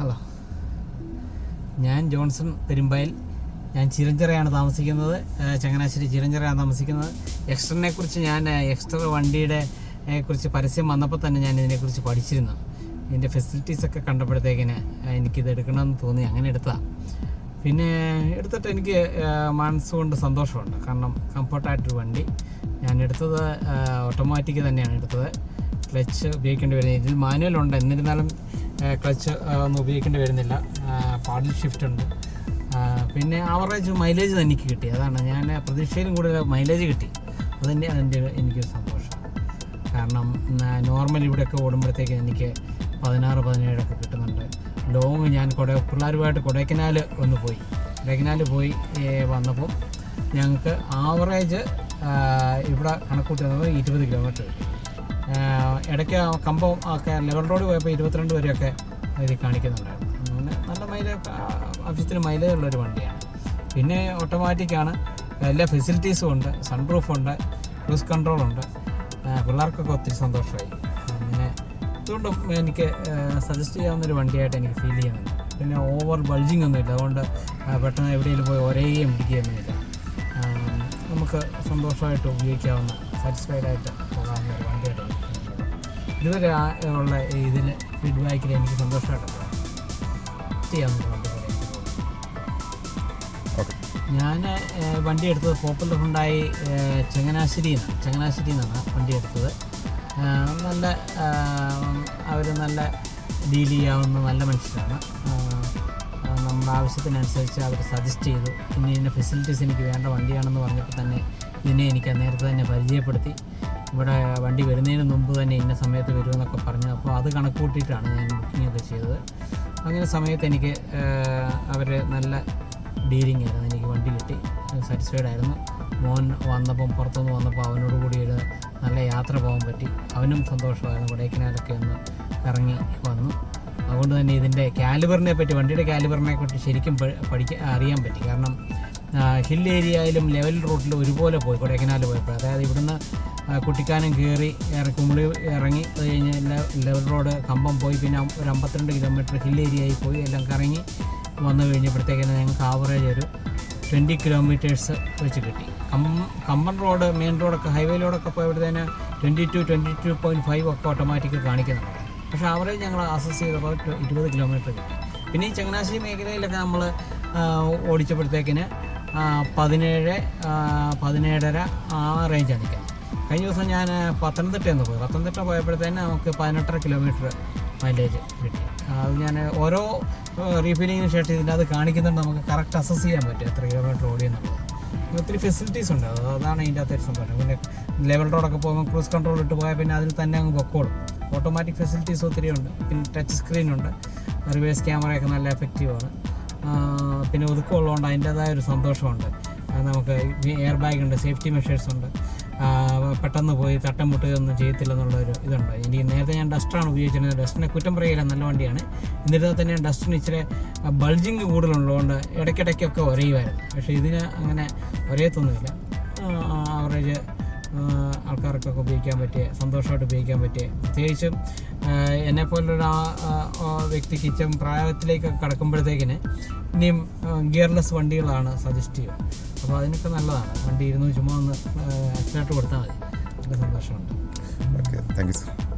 Hello ഞാൻ Johnson പെരുമ്പയൽ. ഞാൻ ചിരഞ്ചിറയാണ് താമസിക്കുന്നത്. ചങ്ങനാശ്ശേരി ചിരഞ്ചിറയാണ് താമസിക്കുന്നത്. കുറിച്ച് ഞാൻ എക്സ്ട്ര വണ്ടിയുടെ കുറിച്ച് പരസ്യം വന്നപ്പോൾ തന്നെ ഞാൻ ഇതിനെക്കുറിച്ച് പഠിച്ചിരുന്നു. ഇതിന്റെ ഫെസിലിറ്റീസ് ഒക്കെ കണ്ടപ്പോഴത്തേക്കിന് എനിക്കിത് എടുക്കണമെന്ന് തോന്നി. അങ്ങനെ എടുത്തതാണ് പിന്നെ എടുത്തിട്ട് എനിക്ക് മനസ്സുകൊണ്ട് സന്തോഷമുണ്ട്. കാരണം കംഫർട്ടായിട്ടൊരു വണ്ടി. ഞാൻ എടുത്തത് ഓട്ടോമാറ്റിക് തന്നെയാണ് എടുത്തത്. ക്ലച്ച് ഉപയോഗിക്കേണ്ടി വരുന്നത് ഇതിൽ മാനുവൽ ഉണ്ട്. എന്നിരുന്നാലും ക്ലച്ച് ഒന്നും ഉപയോഗിക്കേണ്ടി വരുന്നില്ല. പാഡിൽ ഷിഫ്റ്റ് ഉണ്ട്. പിന്നെ ആവറേജ് മൈലേജ് എനിക്ക് കിട്ടി. അതാണ് ഞാൻ പ്രതീക്ഷയിലും കൂടുതൽ മൈലേജ് കിട്ടി. അതന്നെ അതിന്റെ എനിക്കൊരു സന്തോഷം. കാരണം നോർമൽ ഇവിടെയൊക്കെ ഓടുമ്പോഴത്തേക്ക് എനിക്ക് പതിനാറ് പതിനേഴൊക്കെ കിട്ടുന്നുണ്ട്. ലോങ് ഞാൻ കൊട പിള്ളേരുമായിട്ട് കൊടൈക്കനാൽ ഒന്ന് പോയി. കൊടൈക്കനാൽ പോയി വന്നപ്പോൾ ഞങ്ങൾക്ക് ആവറേജ് ഇവിടെ കണക്കൂട്ടി വന്നത് ഇരുപത് കിലോമീറ്റർ കിട്ടി ഇടയ്ക്ക് കമ്പം ഒക്കെ ലെവൽ റോഡ് പോയപ്പോൾ ഇരുപത്തിരണ്ട് വരെയൊക്കെ ഇത് കാണിക്കുന്നുണ്ടായിരുന്നു. നല്ല മൈലേജ് ആവശ്യത്തിന് മൈലേജ് ഉള്ളൊരു വണ്ടിയാണ്. പിന്നെ ഓട്ടോമാറ്റിക്കാണ് എല്ലാ ഫെസിലിറ്റീസും ഉണ്ട്. സൺറൂഫ് ഉണ്ട്. ക്രൂസ് കൺട്രോൾ ഉണ്ട്. പിള്ളേർക്കൊക്കെ ഒത്തിരി സന്തോഷമായി. അങ്ങനെ അതുകൊണ്ടും എനിക്ക് സജസ്റ്റ് ചെയ്യാവുന്നൊരു വണ്ടിയായിട്ട് എനിക്ക് ഫീൽ ചെയ്യുന്നുണ്ട്. പിന്നെ ഓവർ ബൾജിങ് ഒന്നും ഇല്ല. അതുകൊണ്ട് പെട്ടെന്ന് എവിടെയെങ്കിലും പോയി ഒരേയും പിടിക്കുകയൊന്നുമില്ല നമുക്ക് സന്തോഷമായിട്ട് ഉപയോഗിക്കാവുന്ന സാറ്റിസ്ഫൈഡ് ആയിട്ട് പോകാവുന്ന ഒരു വണ്ടിയായിട്ട്. ഇതുവരെ ഉള്ള ഇതിൽ ഫീഡ്ബാക്കിൽ എനിക്ക് സന്തോഷമായിട്ട് ഞാൻ വണ്ടി എടുത്തത് പോപ്പുലർ ഉണ്ടായി ചങ്ങനാശ്ശേരിയിൽ നിന്നാണ്. ചങ്ങനാശ്ശേരിയിൽ നിന്നാണ് വണ്ടി എടുത്തത്. നല്ല അവർ നല്ല ഡീൽ ചെയ്യാവുന്ന നല്ല മനുഷ്യരാണ്. നമ്മുടെ ആവശ്യത്തിനനുസരിച്ച് അവർ സജസ്റ്റ് ചെയ്തു. ഇന്ന ഇന്ന ഫെസിലിറ്റീസ് എനിക്ക് വേണ്ട വണ്ടിയാണെന്ന് പറഞ്ഞപ്പോൾ തന്നെ ഇതിനെ എനിക്ക് നേരത്തെ തന്നെ പരിചയപ്പെടുത്തി. ഇവിടെ വണ്ടി വരുന്നതിന് മുമ്പ് തന്നെ ഇന്ന സമയത്ത് വരുമെന്നൊക്കെ പറഞ്ഞു. അപ്പോൾ അത് കണക്കൂട്ടിയിട്ടാണ് ഞാൻ ബുക്കിംഗ് ഒക്കെ ചെയ്തത്. അങ്ങനെ സമയത്ത് എനിക്ക് അവർ നല്ല ഡീലിംഗ് ആയിരുന്നു. എനിക്ക് വണ്ടി കിട്ടി. സാറ്റിസ്ഫൈഡ് ആയിരുന്നു. മോൻ വന്നപ്പം പുറത്തുനിന്ന് വന്നപ്പോൾ അവനോട് കൂടി ഒരു നല്ല യാത്ര പോകാൻ പറ്റി. അവനും സന്തോഷമായിരുന്നു. കൊടൈക്കനാലൊക്കെ ഒന്ന് ഇറങ്ങി വന്നു. അതുകൊണ്ട് തന്നെ ഇതിന്റെ കാലിബറിനെ പറ്റി വണ്ടിയുടെ കാലിബറിനെ പറ്റി ശരിക്കും പഠിക്കാൻ അറിയാൻ പറ്റി. കാരണം ഹിൽ ഏരിയയിലും ലെവൽ റൂട്ടിലും ഒരുപോലെ പോയി കൊടൈക്കനാൽ പോയപ്പോൾ. അതായത് ഇവിടുന്ന് കുട്ടിക്കാനം കയറി കുമിളി ഇറങ്ങി അത് കഴിഞ്ഞ് ലെവൽ റോഡ് കമ്പം പോയി പിന്നെ ഒരു അമ്പത്തിരണ്ട് കിലോമീറ്റർ ഹിൽ ഏരിയയിൽ പോയി എല്ലാം കറങ്ങി വന്നു കഴിഞ്ഞപ്പോഴത്തേക്കിന് ഞങ്ങൾക്ക് ആവറേജ് ഒരു ട്വന്റി കിലോമീറ്റേഴ്സ് വെച്ച് കിട്ടി. കമ്പം കമ്പം റോഡ് മെയിൻ റോഡൊക്കെ ഹൈവേയിലൂടെയൊക്കെ പോയപ്പോഴത്തേന് twenty two twenty two point five ഒക്കെ ഓട്ടോമാറ്റിക് കാണിക്കുന്നുണ്ട്. പക്ഷേ ആവറേജ് ഞങ്ങൾ അസസ് ചെയ്തപ്പോൾ ഇരുപത് കിലോമീറ്റർ കിട്ടി. പിന്നെ ഈ ചങ്ങനാശ്ശേരി മേഖലയിലൊക്കെ നമ്മൾ ഓടിച്ചപ്പോഴത്തേക്കിന് പതിനേഴ് പതിനേഴര ആ റേഞ്ചാണ് നിൽക്കുന്നത് കഴിഞ്ഞ ദിവസം ഞാൻ പത്തനംതിട്ടയിൽ പോയി. പത്തനംതിട്ട പോയപ്പോഴത്തേന് നമുക്ക് പതിനെട്ടര കിലോമീറ്റർ മൈലേജ് കിട്ടി. അത് ഞാൻ ഓരോ റീഫില്ലിങ്ങിന് ശേഷം ഇതിന്റെ അത് കാണിക്കുന്നുണ്ട്. നമുക്ക് കറക്റ്റ് അസസ് ചെയ്യാൻ പറ്റും എത്ര കിലോമീറ്റർ ഓടി ഓടിയെന്നുള്ളത് ഒത്തിരി ഫെസിലിറ്റീസ് ഉണ്ട്. അതാണ് ഇതിന്റെ അകത്തൊരു സംഭവം. പിന്നെ ലെവൽ റോഡൊക്കെ പോകുമ്പോൾ ക്രൂസ് കൺട്രോൾ ഇട്ട് പോയാൽ പിന്നെ അതിൽ തന്നെ അങ്ങ് പൊക്കോളും. ഓട്ടോമാറ്റിക് ഫെസിലിറ്റീസ് ഒത്തിരി ഉണ്ട്. പിന്നെ ടച്ച് സ്ക്രീൻ ഉണ്ട്. റിവേഴ്സ് ക്യാമറയൊക്കെ നല്ല എഫക്റ്റീവാണ് പിന്നെ ഒതുക്കമുള്ളതുകൊണ്ട് അതിന്റേതായ ഒരു സന്തോഷമുണ്ട്. നമുക്ക് എയർ ബാഗ് ഉണ്ട് സേഫ്റ്റി മെഷേഴ്സ് ഉണ്ട്. പെട്ടെന്ന് പോയി തട്ടം മുട്ടുകയൊന്നും ചെയ്യത്തില്ല എന്നുള്ളൊരു ഇതുണ്ട്. ഇനി നേരത്തെ ഞാൻ ഡസ്റ്ററാണ് ഉപയോഗിച്ചിരുന്നത്. ഡസ്റ്റിനെ കുറ്റം പറയില്ല നല്ല വണ്ടിയാണ്. എന്നിരുന്നാൽ തന്നെ ഡസ്റ്റിന് ഇച്ചിരി ബൾജിങ് കൂടുതലുള്ളതുകൊണ്ട് ഇടയ്ക്കിടയ്ക്കൊക്കെ ഒരയുമായിരുന്നു പക്ഷേ ഇതിന് അങ്ങനെ ഒരയത്തൊന്നുമില്ല ആവറേജ് ആൾക്കാർക്കൊക്കെ ഉപയോഗിക്കാൻ പറ്റിയ സന്തോഷമായിട്ട് ഉപയോഗിക്കാൻ പറ്റിയ. പ്രത്യേകിച്ചും എന്നെ വ്യക്തി കിച്ചം പ്രായത്തിലേക്കൊക്കെ കടക്കുമ്പോഴത്തേക്കിന് ഇനിയും ഗിയർലെസ് വണ്ടികളാണ് സജസ്റ്റ് ചെയ്യുക. അപ്പോൾ അതിനൊക്കെ നല്ലതാണ്. വണ്ടി ഇരുന്ന് ചുമ്മാ ഒന്ന് അച്ഛനായിട്ട് കൊടുത്താൽ മതി. നല്ല സന്തോഷമുണ്ട്. ഓക്കെ. Thank you sir.